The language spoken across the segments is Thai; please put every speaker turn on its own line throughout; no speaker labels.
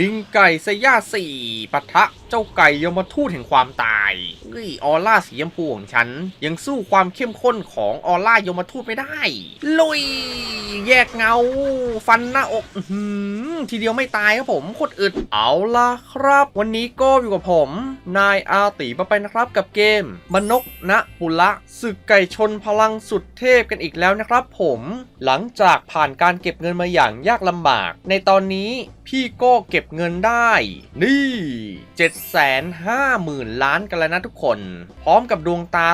ลิงไก่สยาสี่ปะทะเจ้าไก่ยมทูตแห่งความตายเฮ้ยออร่าสีชมพูของฉัน ยังสู้ความเข้มข้นของออร่ายมทูตไม่ได้ ลุย แยกเงา ฟันหน้าอกหือทีเดียวไม่ตายครับผมโคตรอึดเอาล่ะครับ วันนี้ก็อยู่กับผม นายอาตีมาไปนะครับกับเกมมนกณปุระศึกไก่ชนพลังสุดเทพกันอีกแล้วนะครับ ผมหลังจากผ่านการเก็บเงินมาอย่างยากลำบาก ในตอนนี้พี่ก็เก็บเงินได้ นี่ 750,000 ล้านกันแล้วนะทุกคน พร้อมกับดวงตา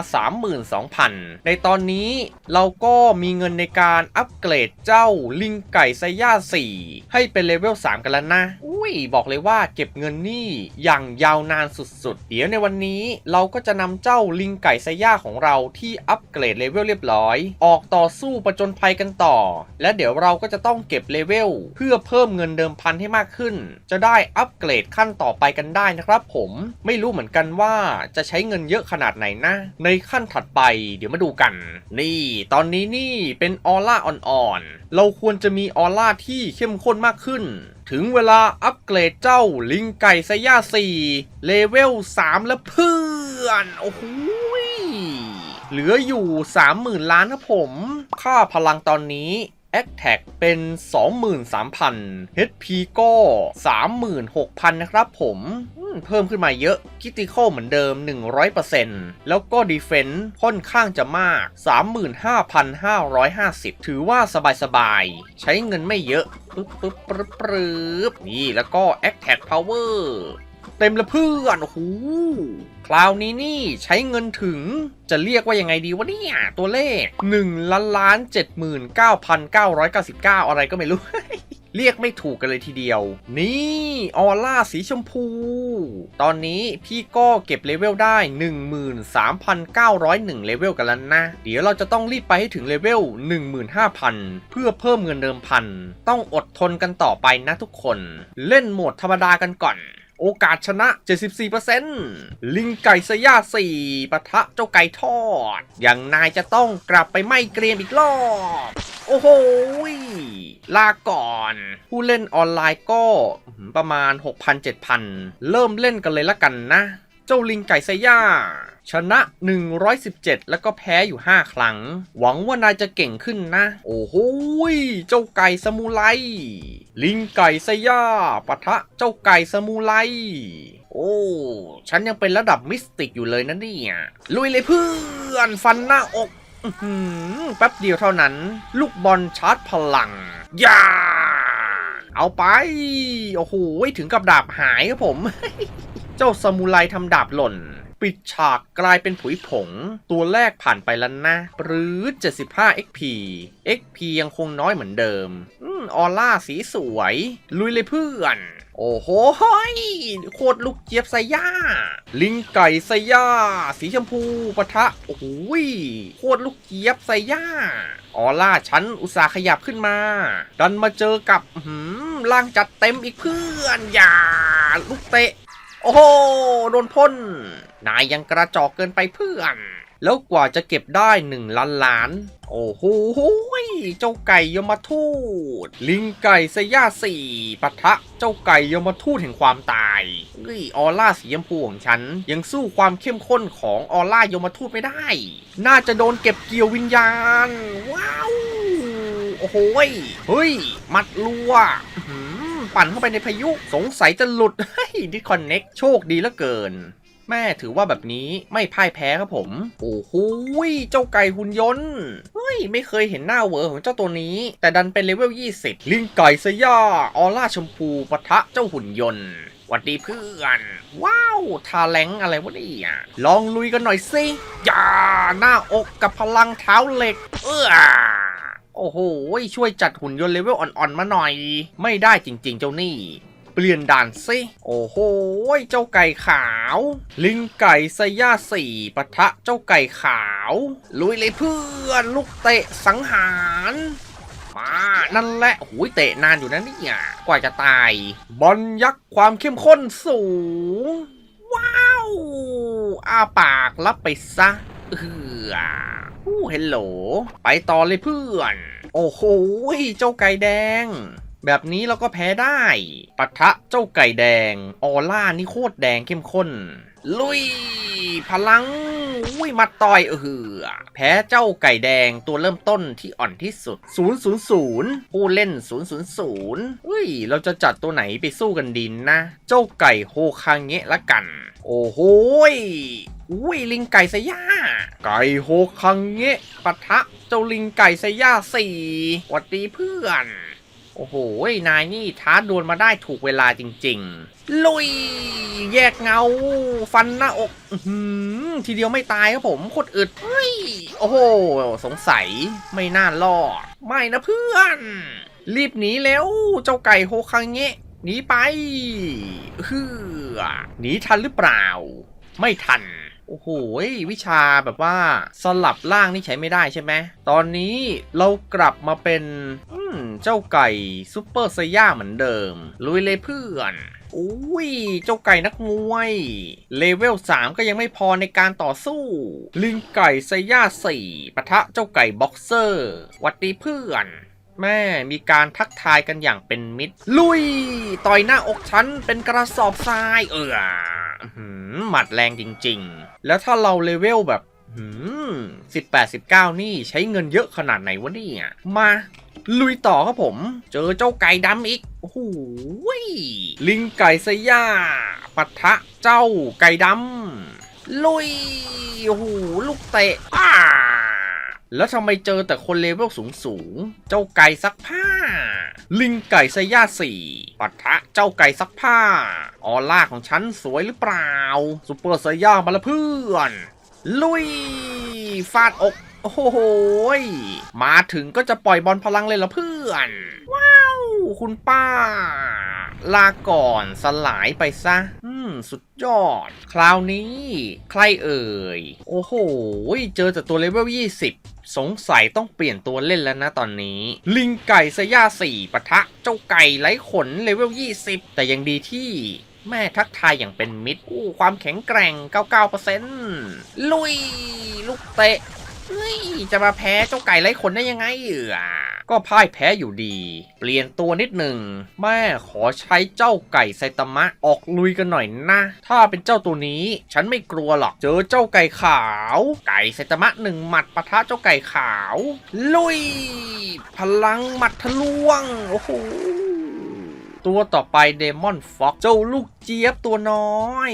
32,000 ในตอนนี้เราก็มีเงินในการอัปเกรดเจ้าลิงไก่ไซย่า 4 ให้เป็นเลเวล 3 กันแล้วนะ อุ้ย บอกเลยว่าเก็บเงินนี่อย่างยาวนานสุดๆ เดี๋ยวในวันนี้เราก็จะนำเจ้าลิงไก่ไซย่าของเราที่อัปเกรดเลเวลเรียบร้อย ออกต่อสู้ประจนภัยกันต่อ และเดี๋ยวเราก็จะต้องเก็บเลเวลเพื่อเพิ่มเงินเดิมพันให้มากขึ้นจะได้อัปเกรดขั้นต่อไปกันได้นะครับผมไม่รู้เหมือนกันว่าจะใช้เงินเยอะขนาดไหนนะ ในขั้นถัดไปเดี๋ยวมาดูกัน นี่ ตอนนี้นี่เป็นออร่าอ่อนๆ เราควรจะมีออร่าที่เข้มข้นมากขึ้น ถึงเวลาอัปเกรดเจ้าลิงไก่ไซย่า4เลเวล3แล้วเพื่อน โอ้โหเหลืออยู่ 30,000 ล้านครับผม ค่าพลังตอนนี้ a t t a c เป็น 23,000 HP ก็ 36,000 นะครับผมเพิ่มขึ้นมาเยอะ Critical เหมือนเดิม 100%แล้วก็ Defense ค่อนข้างจะมาก 35,550 ถือว่าสบายๆ ใช้เงินไม่เยอะปึ๊บปึ๊บปึ๊บปึ๊บนี่แล้วก็ Attack Power เเต็มละเพื่อนโอ้โหคราวนี้นี่ใช้เงินถึงจะเรียกว่ายังไงดีวะเนี่ย ตัวเลข1ล้านล้าน79,999อะไรก็ไม่รู้เรียกไม่ถูกกันเลยทีเดียว นี่ออร่าสีชมพู ตอนนี้พี่ก็เก็บเลเวลได้ 13,901 เลเวลกันแล้วนะ เดี๋ยวเราจะต้องรีบไปให้ถึงเลเวล 15,000 เพื่อเพิ่มเงินเดิมพัน ต้องอดทนกันต่อไปนะทุกคน เล่นโหมดธรรมดากันก่อน โอกาสชนะ 74%ลิงไก่สยา4ปะทะเจ้าไก่ทอด อย่างนายจะต้องกลับไปไม่เกรียมอีกรอบ โอ้โหลาก่อน ผู้เล่นออนไลน์ก็ประมาณ 6,000-7,000 เริ่มเล่นกันเลยละกันนะ เจ้าลิงไก่ไซย่า ชนะ 117 แล้วก็แพ้อยู่ 5 ครั้ง หวังว่านายจะเก่งขึ้นนะ โอ้โหเจ้าไก่สมูไรลิงไก่ไซย่าปะทะเจ้าไก่สมูไรโอ้ ฉันยังเป็นระดับมิสติกอยู่เลยนะเนี่ยลุยเลยเพื่อนฟันหน้าอกแป๊บเดียวเท่านั้น ลูกบอลชาร์จพลังอย่าเอาไป โอ้โห ถึงกับดาบหายครับผม เจ้าซามูไรทำดาบหล่น ปิดฉากกลายเป็นผุยผง ตัวแรกผ่านไปแล้วนะ หรือ 75 XP XP ยังคงน้อยเหมือนเดิมอืมออร่าสีสวย ลุยเลยเพื่อน โอ้โหเฮ้ยโคตรลูกเจี๊ยบไซย่า ลิงไก่ไซย่า สีชมพูปะทะ โอ้โหโคตรลูกเจี๊ยบไซย่า ออร่าฉันอุตส่าห์ขยับขึ้นมา ดันมาเจอกับอื้อหืมร่างจัดเต็มอีกเพื่อน อย่า ลูกเตะ โอ้โหโดนพ่น นายยังกระจอกเกินไปเพื่อน แล้วกว่าจะเก็บได้หนึ่งล้านล้าน โอ้โหเจ้าไก่ยมทูต ลิงไก่สยาสี่ปะทะ เจ้าไก่ยมทูตแห่งความตายเฮ้ยออร่าสีชมพูของฉัน ยังสู้ความเข้มข้นของออร่ายมทูตไม่ได้ น่าจะโดนเก็บเกี่ยววิญญาณ ว้าว โอ้โหเฮ้ย มัดรัวอื ปั่นเข้าไปในพายุ สงสัยจะหลุดเฮ้ดิคอนเน็กโชคดีเหลือเกิน แม่ถือว่าแบบนี้ไม่พ่ายแพ้ครับผม โอ้โหเจ้าไก่หุ่นยนต์ เฮ้ย ไม่เคยเห็นหน้าเวอร์ของเจ้าตัวนี้ แต่ดันเป็นเลเวล 20 ลิงไก่สยาออร่าชมพูปะทะเจ้าหุ่นยนต์หวัดดีเพื่อน ว้าว ทาแลงอะไรวะเนี่ยลองลุยกันหน่อยสิ อย่า หน้าอกกับพลังเท้าเหล็ก เออ อ้โห ช่วยจัดหุ่นยนต์เลเวลอ่อนๆมาหน่อย ไม่ได้จริง ๆ เจ้านี่ เปลี่ยนด่านสิ โอ้โห เจ้าไก่ขาว ลิงไก่สยาสี่ปะทะเจ้าไก่ขาว ลุยเลยเพื่อนลูกเตะสังหารมานั่นแหละโอ้ยเตะนานอยู่นะเนี่ยกว่าจะตาย บอลยักษ์ความเข้มข้นสูง ว้าวอ้าปากรับไปซะเอออู้เฮลโหล ไปต่อเลยเพื่อน โอ้โหเจ้าไก่แดง แบบนี้เราก็แพ้ได้ปะทะเจ้าไก่แดง ออร่านี่โคตรแดงเข้มข้น ลุย พลังอุ้ยมาต่อยเออแพ้เจ้าไก่แดงตัวเริ่มต้นที่อ่อนที่สุด 000 ผู้เล่น 000อุ้ย เราจะจัดตัวไหนไปสู้กันดินนะ เจ้าไก่โฮคางเงะละกัน โอ้โหอุ้ยลิงไก่สย่าไก่โฮคังเงะปะทะ จ้าลิงไก่สย่าสี่หวัดดีเพื่อน โอ้โห นายนี่ท้าดวลมาได้ถูกเวลาจริง ๆ ลุย แยกเงา ฟันหน้าอกหือทีเดียวไม่ตายครับผมโคตรอึดเฮ้ยโอ้โห สงสัยไม่น่ารอด ไม่นะเพื่อน รีบหนีแล้ว เจ้าไก่โฮคังเงะหนีไปเฮือหนีทันหรือเปล่า ไม่ทัน โอ้โหวิชาแบบว่าสลับล่างนี่ใช้ไม่ได้ใช่ไหมตอนนี้เรากลับมาเป็นอืมเจ้าไก่ซูเปอร์ไซย่าเหมือนเดิม ลุยเลยเพื่อนอุ้ย เจ้าไก่นักมวย เลเวล 3 ก็ยังไม่พอในการต่อสู้ ลิงไก่ไซย่า4ปะทะเจ้าไก่บ็อกเซอร์วัดดีเพื่อน แม่มีการทักทายกันอย่างเป็นมิตร ลุย ต่อยหน้าอกฉันเป็นกระสอบทรายเออ หมัดแรงจริง ๆ แล้วถ้าเราเลเวลแบบหืมสิบแปดสิบเก้านี่ใช้เงินเยอะขนาดไหนวะเนี่ย มาลุยต่อครับผม เจอเจ้าไก่ดำอีก โอ้โหลิงไก่สยาปะทะเจ้าไก่ดำลุย โอ้โหลูกเตะป้าแล้วทำไมเจอแต่คนเลเวลสูงสูงๆเจ้าไก่ซักผ้า ลิงไก่ไซย่าสี่ปะทะเจ้าไก่ซักผ้า ออร่าของฉันสวยหรือเปล่าซูเปอร์ไซย่ามาละเพื่อน ลุย ฟาดอก โอ้โหยมาถึงก็จะปล่อยบอลพลังเลยเหรอเพื่อน ว้าว คุณป้า ลาก่อนสลายไปซะ อืม สุดยอด คราวนี้ ใครเอ่ย โอ้โห เจอแต่ตัวเลเวล20 สงสัยต้องเปลี่ยนตัวเล่นแล้วนะตอนนี้ ลิงไก่สยาสี่ปะทะเจ้าไก่ไร้ขนเลเวล 20 แต่ยังดีที่แม่ทักทายอย่างเป็นมิตรอู้ความแข็งแกร่ง 99%ลุย ลูกเตะเฮ้ยจะมาแพ้เจ้าไก่ไร้ขนได้ยังไงเอ่อ ก็พ่ายแพ้อยู่ดี เปลี่ยนตัวนิดหนึ่ง แม่ขอใช้เจ้าไก่ไซตามะออกลุยกันหน่อยนะ ถ้าเป็นเจ้าตัวนี้ ฉันไม่กลัวหรอก เจอเจ้าไก่ขาว ไก่ไซตามะหนึ่งหมัดปะทะเจ้าไก่ขาว ลุย พลังหมัดทะลวง โอ้โหตัวต่อไปเดมอนฟ็อกเจ้าลูกเจี๊ยบตัวน้อย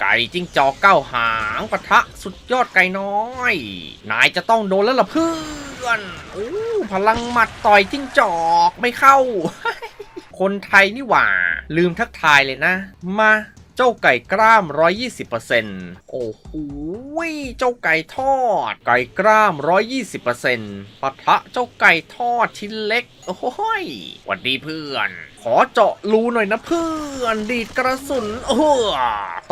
ไก่จิ้งจอกเก้าหางปะทะสุดยอดไก่น้อย นายจะต้องโดนแล้วล่ะเพื่อ นโอ้พลังหมัดต่อยจิ้งจอกไม่เข้า คนไทยนี่หว่า ลืมทักทายเลยนะ มา เจ้าไก่กล้าม 120%โอ้โหเจ้าไก่ทอด ไก่กล้าม 120%ปะทะเจ้าไก่ทอดชิ้นเล็ก โอ้โหยหวัดดีเพื่อน ขอเจาะรูหน่อยนะเพื่อน ดีดกระสุน โอ้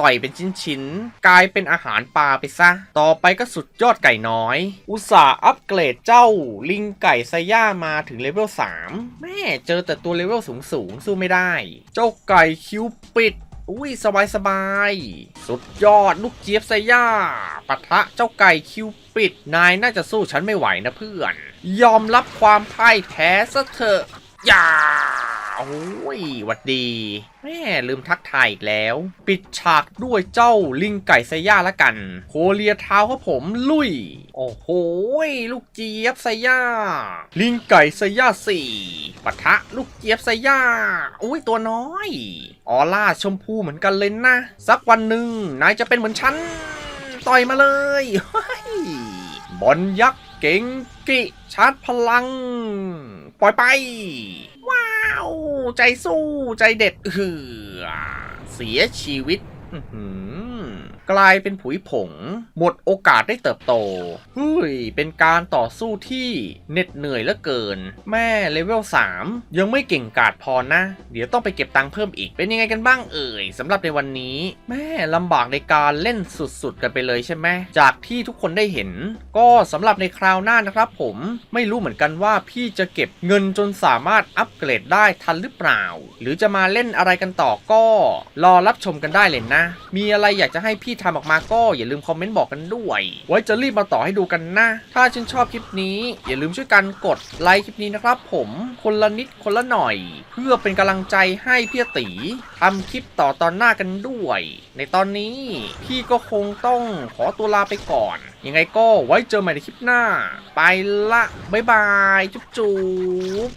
ต่อยเป็นชิ้นๆ กลายเป็นอาหารปลาไปซะ ต่อไปก็สุดยอดไก่น้อย อุตส่าห์อัปเกรดเจ้าลิงไก่ไซย่ามาถึงเลเวล3แม่เจอแต่ตัวเลเวลสูงๆ สู้ไม่ได้ เจ้าไก่คิวปิด อุ้ยสบายสบายๆสุดยอดลูกเจี๊ยบไซย่าปะทะเจ้าไก่คิวปิด นายน่าจะสู้ฉันไม่ไหวนะเพื่อน ยอมรับความพ่ายแพ้ซะเถอะอย่า โอ้ยหวัดดี แม่ลืมทักทายอีกแล้ว ปิดฉากด้วยเจ้าลิงไก่ไซย่าละกัน โคเลียเท้าครับผมลุย โอ้โหลูกเจี๊ยบไซย่า ลิงไก่ไซย่าสี่ปะทะลูกเจี๊ยบไซย่าอุ้ยตัวน้อย ออร่าชมพูเหมือนกันเลยนะ สักวันหนึ่งนายจะเป็นเหมือนฉัน ต่อยมาเลยบอลยักษ์เก่งกิชาร์จพลัง ปล่อยไป ใจสู้ใจเด็ดเหือเสียชีวิตอื กลายเป็นผุยผง หมดโอกาสได้เติบโตเฮ้ยเป็นการต่อสู้ที่เหน็ดเหนื่อยเหลือเกิน แม่เลเวล 3 ยังไม่เก่งกาจพอนะ เดี๋ยวต้องไปเก็บตังค์เพิ่มอีกเป็นยังไงกันบ้างเอ่ยสำหรับในวันนี้ แม่ลำบากในการเล่นสุดๆ กันไปเลยใช่ไหมจากที่ทุกคนได้เห็น ก็สำหรับในคราวหน้านะครับ ผมไม่รู้เหมือนกันว่าพี่จะเก็บเงินจนสามารถอัปเกรดได้ทันหรือเปล่า หรือจะมาเล่นอะไรกันต่อก็ รอรับชมกันได้เลยนะ มีอะไรอยากจะให้พี่พี่ทำออกมาก็อย่าลืมคอมเมนต์บอกกันด้วย ไว้จะรีบมาต่อให้ดูกันนะ ถ้าชื่นชอบคลิปนี้ อย่าลืมช่วยกันกดไลค์คลิปนี้นะครับผมคนละนิดคนละหน่อย เพื่อเป็นกำลังใจให้พี่ตีทำคลิปต่อตอนหน้ากันด้วย ในตอนนี้พี่ก็คงต้องขอตัวลาไปก่อน ยังไงก็ไว้เจอใหม่ในคลิปหน้า ไปละบ๊ายบาย จุ๊บจุ๊บ